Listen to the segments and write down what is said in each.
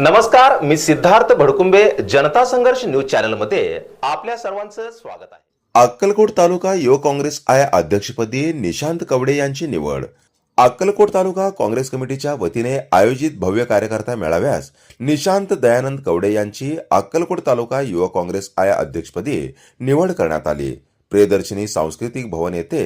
नमस्कार मी सिद्धार्थ भडकुंबे जनता संघर्ष न्यूज चॅनलमध्ये आपल्या सर्वांचं स्वागत आहे. अक्कलकोट तालुका युवक काँग्रेस आय अध्यक्षपदी निशांत कवडे यांची निवड. अक्कलकोट तालुका काँग्रेस कमिटीच्या वतीने आयोजित भव्य कार्यकर्ता मेळाव्यास निशांत दयानंद कवडे यांची अक्कलकोट तालुका युवक काँग्रेस आय अध्यक्षपदी निवड करण्यात आली. प्रियदर्शनी सांस्कृतिक भवन येथे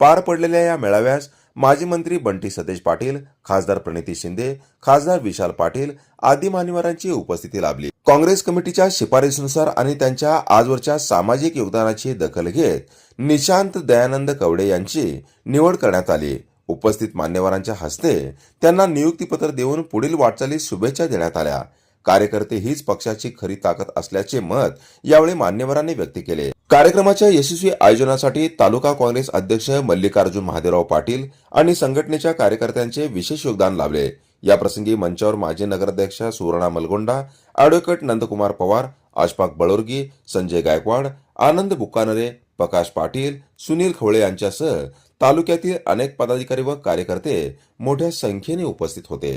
पार पडलेल्या या मेळाव्यास माजी मंत्री बंटी सतेज पाटील खासदार प्रणिती शिंदे खासदार विशाल पाटील आदी मान्यवरांची उपस्थिती लाभली. काँग्रेस कमिटीच्या शिफारसीनुसार आणि त्यांच्या आजवरच्या सामाजिक योगदानाची दखल घेत निशांत दयानंद कवडे यांची निवड करण्यात आली. उपस्थित मान्यवरांच्या हस्ते त्यांना नियुक्तीपत्र देऊन पुढील वाटचालीस शुभेच्छा देण्यात आल्या. कार्यकर्ते हीच पक्षाची खरी ताकद असल्याचे मत यावेळी मान्यवरांनी व्यक्त केले. कार्यक्रमाच्या यशस्वी आयोजनासाठी तालुका काँग्रेस अध्यक्ष मल्लिकार्जुन महादेवराव पाटील आणि संघटनेच्या कार्यकर्त्यांचे विशेष योगदान लाभले. याप्रसंगी मंचावर माजी नगराध्यक्ष सुवर्णा मलगोंडा अॅडव्होकेट नंदकुमार पवार आशपाक बळोरगी संजय गायकवाड आनंद बुकानरे प्रकाश पाटील सुनील खवळे यांच्यासह तालुक्यातील अनेक पदाधिकारी व कार्यकर्ते मोठ्या संख्येने उपस्थित होते.